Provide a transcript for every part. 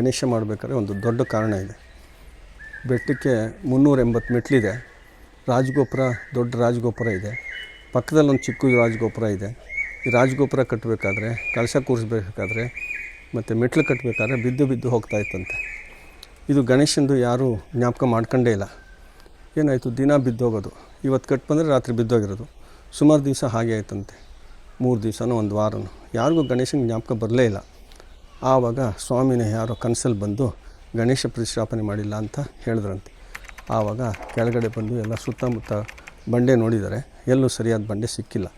ಗಣೇಶ ಮಾಡಬೇಕಾದ್ರೆ ಒಂದು ದೊಡ್ಡ ಕಾರಣ ಇದೆ. ಬೆಟ್ಟಕ್ಕೆ ಮುನ್ನೂರ ಎಂಬತ್ತು ಮೆಟ್ಲಿದೆ. ರಾಜಗೋಪುರ, ದೊಡ್ಡ ರಾಜಗೋಪುರ ಇದೆ. ಪಕ್ಕದಲ್ಲಿ ಒಂದು ಚಿಕ್ಕ ರಾಜಗೋಪುರ ಇದೆ. ಈ ರಾಜಗೋಪುರ ಕಟ್ಟಬೇಕಾದ್ರೆ ಕಳಶ ಕೂರಿಸ್ಬೇಕಾದ್ರೆ, ಮತ್ತು ಮೆಟ್ಲು ಕಟ್ಟಬೇಕಾದ್ರೆ ಬಿದ್ದು ಬಿದ್ದು ಹೋಗ್ತಾ ಇತ್ತಂತೆ. ಇದು ಗಣೇಶಂದು ಯಾರೂ ಜ್ಞಾಪಕ ಮಾಡ್ಕೊಂಡೇ ಇಲ್ಲ. ಏನಾಯಿತು? ದಿನ ಬಿದ್ದೋಗೋದು. ಇವತ್ತು ಕಟ್ ಬಂದರೆ ರಾತ್ರಿ ಬಿದ್ದೋಗಿರೋದು. ಸುಮಾರು ದಿವಸ ಹಾಗೆ ಆಯ್ತಂತೆ. ಮೂರು ದಿವಸನೋ ಒಂದು ವಾರನೋ. ಯಾರಿಗೂ ಗಣೇಶನ ಜ್ಞಾಪಕ ಬರಲೇ ಇಲ್ಲ. ಆವಾಗ ಸ್ವಾಮಿನ ಯಾರೋ ಕನಸಲ್ಲಿ ಬಂದು ಗಣೇಶ ಪ್ರತಿಷ್ಠಾಪನೆ ಮಾಡಿಲ್ಲ ಅಂತ ಹೇಳಿದ್ರಂತೆ. ಆವಾಗ ಕೆಳಗಡೆ ಬಂದು ಎಲ್ಲ ಸುತ್ತಮುತ್ತ ಬಂಡೆ ನೋಡಿದ್ದಾರೆ ಎಲ್ಲೂ ಸರಿಯಾದ ಬಂಡೆ ಸಿಕ್ಕಿಲ್ಲ.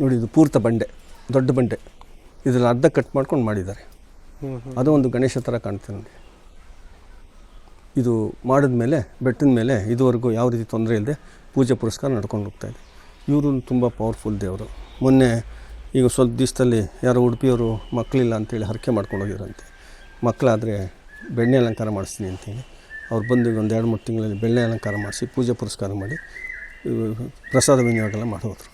ನೋಡಿ ಇದು ಪೂರ್ತ ಬಂಡೆ ದೊಡ್ಡ ಬಂಡೆ. ಇದರಲ್ಲಿ ಅರ್ಧ ಕಟ್ ಮಾಡ್ಕೊಂಡು ಮಾಡಿದ್ದಾರೆ. ಅದು ಒಂದು ಗಣೇಶ ಥರ ಕಾಣ್ತದೆ ನನಗೆ. ಇದು ಮಾಡಿದ ಮೇಲೆ ಬೆಟ್ಟದ ಮೇಲೆ ಇದುವರೆಗೂ ಯಾವ ರೀತಿ ತೊಂದರೆ ಇಲ್ಲದೆ ಪೂಜೆ ಪುರಸ್ಕಾರ ನಡ್ಕೊಂಡು ಹೋಗ್ತಾಯಿದೆ ಇವರು ತುಂಬ ಪವರ್ಫುಲ್ ದೇವರು. ಮೊನ್ನೆ ಈಗ ಸ್ವಲ್ಪ ದಿವಸದಲ್ಲಿ ಯಾರೋ ಉಡುಪಿಯವರು ಮಕ್ಕಳಿಲ್ಲ ಅಂತೇಳಿ ಹರಕೆ ಮಾಡ್ಕೊಂಡು ಹೋಗಿರಂತೆ ಮಕ್ಕಳಾದರೆ ಬೆಣ್ಣೆ ಅಲಂಕಾರ ಮಾಡಿಸ್ತೀನಿ ಅಂತೇಳಿ. ಅವ್ರು ಬಂದು ಒಂದು ಎರಡು ಮೂರು ತಿಂಗಳಲ್ಲಿ ಬೆಣ್ಣೆ ಅಲಂಕಾರ ಮಾಡಿಸಿ ಪೂಜೆ ಪುರಸ್ಕಾರ ಮಾಡಿ ಪ್ರಸಾದ ವಿನಿಯೋಗ ಎಲ್ಲ ಮಾಡೋದ್ರು.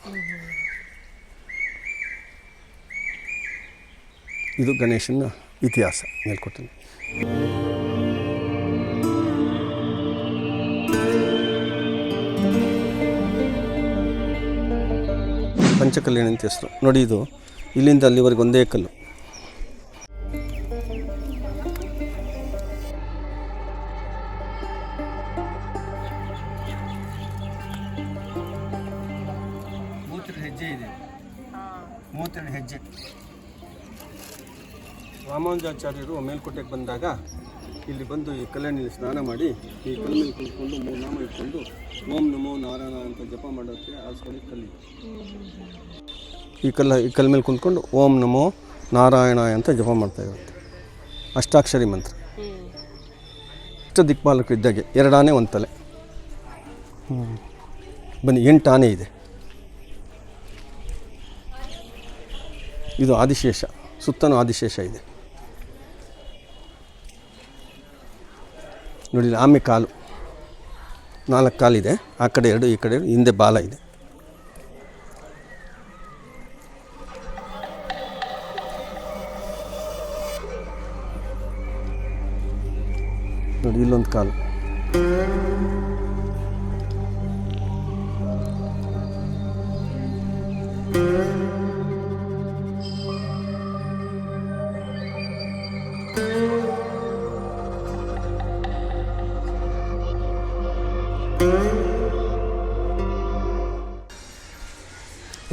ಇದು ಗಣೇಶನ ಇತಿಹಾಸ ಮೇಲ್ಕೊಟ್ಟಿನಿ ಪಂಚಕಲ್ಯಾಣಿ ಅಂತ ಹೆಸರು. ನೋಡಿ ಇದು. ಇಲ್ಲಿಂದ ಅಲ್ಲಿವರೆಗೆ ಒಂದೇ ಕಲ್ಲು. ಮೂವತ್ತೆರಡು ಹೆಜ್ಜೆ ಇದೆ. ಮೂವತ್ತೆರಡು ಹೆಜ್ಜೆ. ರಾಮಾನುಜಾಚಾರ್ಯರು ಮೇಲ್ಕೋಟೆಗೆ ಬಂದಾಗ ಇಲ್ಲಿ ಬಂದು ಈ ಕಲ್ಯಾಣಿಯಲ್ಲಿ ಸ್ನಾನ ಮಾಡಿ ಈ ಕಲ್ಲು ಮೇಲೆ ಕುತ್ಕೊಂಡು ಮೂರು ನಾಮ ಇಟ್ಕೊಂಡು ಓಂ ನಮೋ ನಾರಾಯಣ ಅಂತ ಜಪ ಮಾಡೋಕ್ಕೆ ಆಸ್ಕೊಳ್ಳಿ ಕಲಿ. ಈ ಕಲ್ಲ ಈ ಕಲ್ಲ ಮೇಲೆ ಕುಂತ್ಕೊಂಡು ಓಂ ನಮೋ ನಾರಾಯಣ ಅಂತ ಜಪ ಮಾಡ್ತಾ ಇರುತ್ತೆ. ಅಷ್ಟಾಕ್ಷರಿ ಮಂತ್ರ. ಇಷ್ಟ ದಿಕ್ಪಾಲಕ ಇದ್ದಾಗೆ ಎರಡು ಆನೆ ಒಂದು ತಲೆ. ಬನ್ನಿ ಎಂಟು ಆನೆ ಇದೆ. ಇದು ಆದಿಶೇಷ, ಸುತ್ತನೂ ಆದಿಶೇಷ ಇದೆ. ನೋಡಿ ಆಮೆ ಕಾಲು. ನಾಲ್ಕು ಕಾಲಿದೆ ಆ ಕಡೆ ಎರಡು ಈ ಕಡೆ ಹಿಂದೆ ಬಾಲ ಇದೆ. ನೋಡಿ ಇಲ್ಲೊಂದು ಕಾಲು.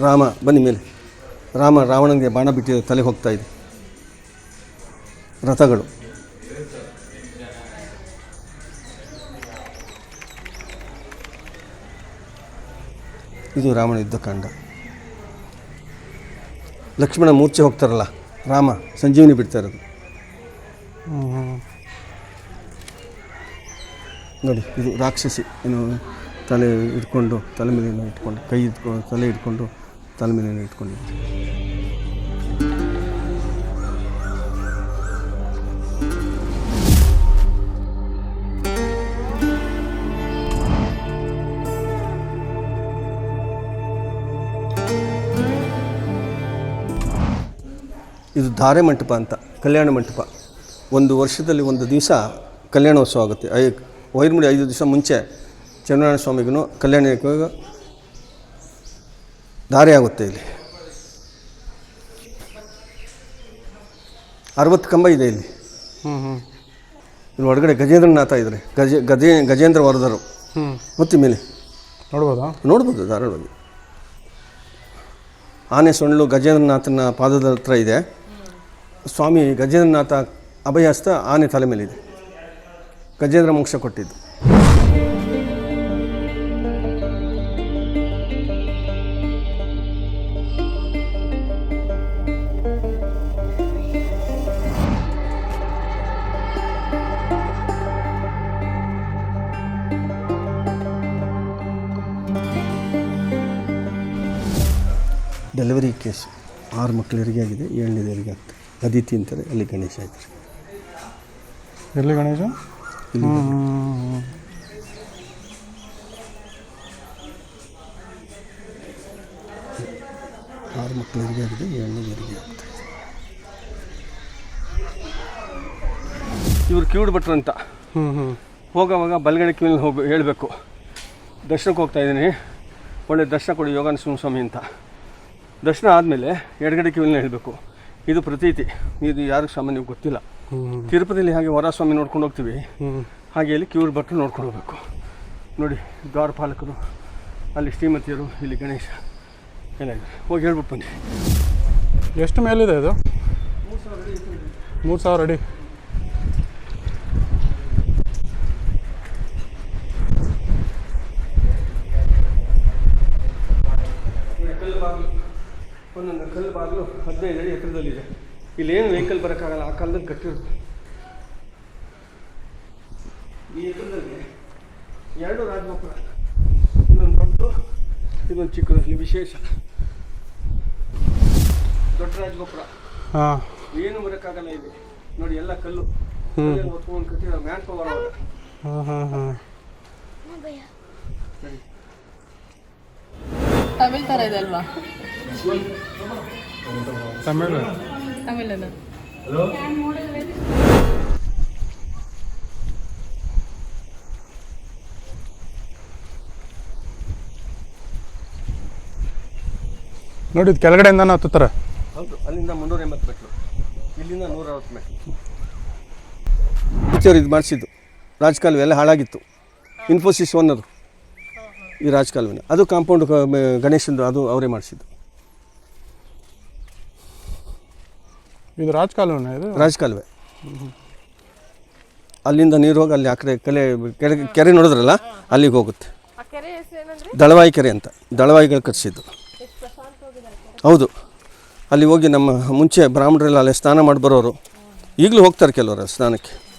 ರಾಮ, ಬನ್ನಿ ಮೇಲೆ. ರಾಮ ರಾವಣನಿಗೆ ಬಾಣ ಬಿಟ್ಟಿದ್ದು ತಲೆ ಹೋಗ್ತಾ ಇದೆ. ರಥಗಳು. ಇದು ರಾಮನ ಯುದ್ಧಕಾಂಡ. ಲಕ್ಷ್ಮಣ ಮೂರ್ಛೆ ಹೋಗ್ತಾರಲ್ಲ, ರಾಮ ಸಂಜೀವಿನಿ ಬಿಡ್ತಾ ಇರೋದು. ನೋಡಿ, ಇದು ರಾಕ್ಷಸಿ, ಏನು ತಲೆ ಇಟ್ಕೊಂಡು ತಲೆ ಮೇಲೆ ಇಟ್ಕೊಂಡು, ಕೈ ಇಟ್ಕೊಂಡು ತಲೆ ಇಟ್ಕೊಂಡು ತಲೆ ಮೇಲೆ ಇಟ್ಕೊಂಡಿದ್ದು. ಇದು ಧಾರೆ ಮಂಟಪ ಅಂತ, ಕಲ್ಯಾಣ ಮಂಟಪ. ಒಂದು ವರ್ಷದಲ್ಲಿ ಒಂದು ದಿವಸ ಕಲ್ಯಾಣೋತ್ಸವ ಆಗುತ್ತೆ. ಐ, ವೈರ್ಮುಡಿ ಐದು ದಿವಸ ಮುಂಚೆ ಚಂದ್ರನಾರಾಯಣ ಸ್ವಾಮಿಗೂ ಕಲ್ಯಾಣಕ್ಕೆ ಧಾರೆ ಆಗುತ್ತೆ ಇಲ್ಲಿ. ಅರವತ್ತು ಕಂಬ ಇದೆ ಇಲ್ಲಿ. ಹ್ಞೂ ಹ್ಞೂ ಇಲ್ಲಿ ಒಳಗಡೆ ಗಜೇಂದ್ರನಾಥ ಇದ್ದಾರೆ. ಗಜ ಗಜೇ ಗಜೇಂದ್ರ ವರದರು. ಹ್ಞೂ ಮತ್ತೆ ಮೇಲೆ ನೋಡ್ಬೋದಾ? ನೋಡ್ಬೋದು ಧಾರಾಳವಾಗಿ. ಆನೆ ಸೊಳ್ಳು ಗಜೇಂದ್ರನಾಥನ ಪಾದದ ಹತ್ರ ಇದೆ. ಸ್ವಾಮಿ ಗಜೇಂದ್ರನಾಥ ಅಭಯಸ್ತ ಆನೆ ತಲೆ ಮೇಲಿದೆ. ಗಜೇಂದ್ರ ಮೋಕ್ಷ ಕೊಟ್ಟಿದ್ದು. ಡೆಲಿವರಿ ಕೇಸ್ ಆರು ಮಕ್ಕಳು ಹೆರಿಗೆ ಆಗಿದೆ ಏಳನೇದು ಹೆರಿಗೆ ಆಗ್ತದೆ ಅದಿತಿ ಅಂತಾರೆ ಅಲ್ಲಿ ಗಣೇಶ ಆಯ್ತು ಎಲ್ಲಿ ಗಣೇಶ? ಆರು ಮಕ್ಕಳು ಹೆರಿಗೆ ಆಗಿದೆ ಏಳನೇದು ಹೆರಿಗೆ ಆಗ್ತದೆ ಇವ್ರು ಕಿವುಡು ಭಟ್ರು ಅಂತ. ಹ್ಞೂ ಹ್ಞೂ ಹೋಗೋವಾಗ ಬಲಗಡೆ ಕಿವಿಲಿ ಹೋಗಿ ಹೇಳಬೇಕು. ದರ್ಶನಕ್ಕೆ ಹೋಗ್ತಾ ಇದ್ದೀನಿ. ಒಳ್ಳೆ ದರ್ಶನ ಕೊಡಿ ಯೋಗಾನ ಸ್ವಾಮಿ ಅಂತ. ದರ್ಶನ ಆದಮೇಲೆ ಎಡಗಡೆ ಕಿವಿಲನ್ನ ಹೇಳಬೇಕು. ಇದು ಪ್ರತೀತಿ. ಇದು ಯಾರಿಗೆ ಸಾಮಾನ್ಯ ಗೊತ್ತಿಲ್ಲ. ತಿರುಪತಿಲಿ ಹಾಗೆ ವರಸ್ವಾಮಿ ನೋಡ್ಕೊಂಡು ಹೋಗ್ತೀವಿ. ಹಾಗೆ ಇಲ್ಲಿ ಕಿವಿರು ಭಟ್ರು ನೋಡ್ಕೊಂಡು ಹೋಗ್ಬೇಕು. ನೋಡಿ ದ್ವಾರಪಾಲಕರು ಅಲ್ಲಿ ಶ್ರೀಮತಿಯರು ಇಲ್ಲಿ ಗಣೇಶ. ಎಲ್ಲ ಹೋಗಿ ಹೇಳ್ಬಿಟ್ಟು ಬನ್ನಿ. ಎಷ್ಟು ಮೇಲಿದೆ ಇದು? ಮೂರು ಸಾವಿರ ಅಡಿ ಕಲ್ಲು ಒಂದೊಂದು ಕಲ್ಲು ಬಾಗಿಲು ಹದಿನೈದು ಅಡಿ ಎತ್ತರದಲ್ಲಿದೆ. ಇಲ್ಲೇನು ವೆಹಿಕಲ್ ಬರೋಕ್ಕಾಗಲ್ಲ ಆ ಕಾಲದಲ್ಲಿ ಕಟ್ಟಿರೋದು. ಈ ಎತ್ತರದಲ್ಲಿ ಎರಡು ರಾಜಗೋಪುರ ಇನ್ನೊಂದು ದೊಡ್ಡ ಇನ್ನೊಂದು ಚಿಕ್ಕದು ಇಲ್ಲಿ ವಿಶೇಷ. ದೊಡ್ಡ ರಾಜಗೋಪುರ ಹಾಂ. ಏನು ಬರೋಕ್ಕಾಗಲ್ಲ ಇದೆ. ನೋಡಿ ಎಲ್ಲ ಕಲ್ಲು. ಒತ್ಕೊಂಡು ಕಟ್ಟಿರೋ ಮ್ಯಾನ್ ಪವರ್ ಹಾಂ ಹಾಂ ಹಾಂ. ತಮಿಳ್ ಥರ ಇದೆ ಅಲ್ವಾ? ತಮಿಳು. ತಮಿಳನ ನೋಡಿ ಇದು ನಾವು ಹತ್ತುತ್ತಾರೆ. ಹೌದು ಅಲ್ಲಿಂದ ಮುನ್ನೂರ ಎಂಬತ್ತು ಮೆಟ್ಲು ಇಲ್ಲಿಂದ ನೂರ ಅರವತ್ತು ಮೆಟ್ಲು ಟೀಚರ್ ಇದು ಮಾಡಿಸಿದ್ದು. ರಾಜಕಾಲುವೆ ಎಲ್ಲ ಹಾಳಾಗಿತ್ತು. ಇನ್ಫೋಸಿಸ್ ಓನರು ಈ ರಾಜಕಾಲುವೆನ. ಅದು ಕಾಂಪೌಂಡ್ ಗಣೇಶಂದು ಅದು ಅವರೇ ಮಾಡಿಸಿದ್ದು. ಇದು ರಾಜಕಾಲುವೆನ ಇದು? ರಾಜಕಾಲುವೆ. ಅಲ್ಲಿಂದ ನೀರು ಹೋಗಿ ಅಲ್ಲಿ ಆ ಕಡೆ ಕಲೆ ಕೆರೆ ಕೆರೆ ನೋಡಿದ್ರಲ್ಲ ಅಲ್ಲಿಗೆ ಹೋಗುತ್ತೆ. ಆ ಕೆರೆ ಹೆಸರು ಏನಂದ್ರೆ? ದಳವಾಯಿ ಕೆರೆ ಅಂತ. ದಳವಾಯಿಗಳು ಕಟ್ಟಿಸಿದ್ದು ಹೌದು. ಅಲ್ಲಿ ಹೋಗಿ ನಮ್ಮ ಮುಂಚೆ ಬ್ರಾಹ್ಮಣರೆಲ್ಲ ಅಲ್ಲಿ ಸ್ನಾನ ಮಾಡಿ ಬರೋರು. ಈಗಲೂ ಹೋಗ್ತಾರೆ ಕೆಲವರು ಸ್ನಾನಕ್ಕೆ.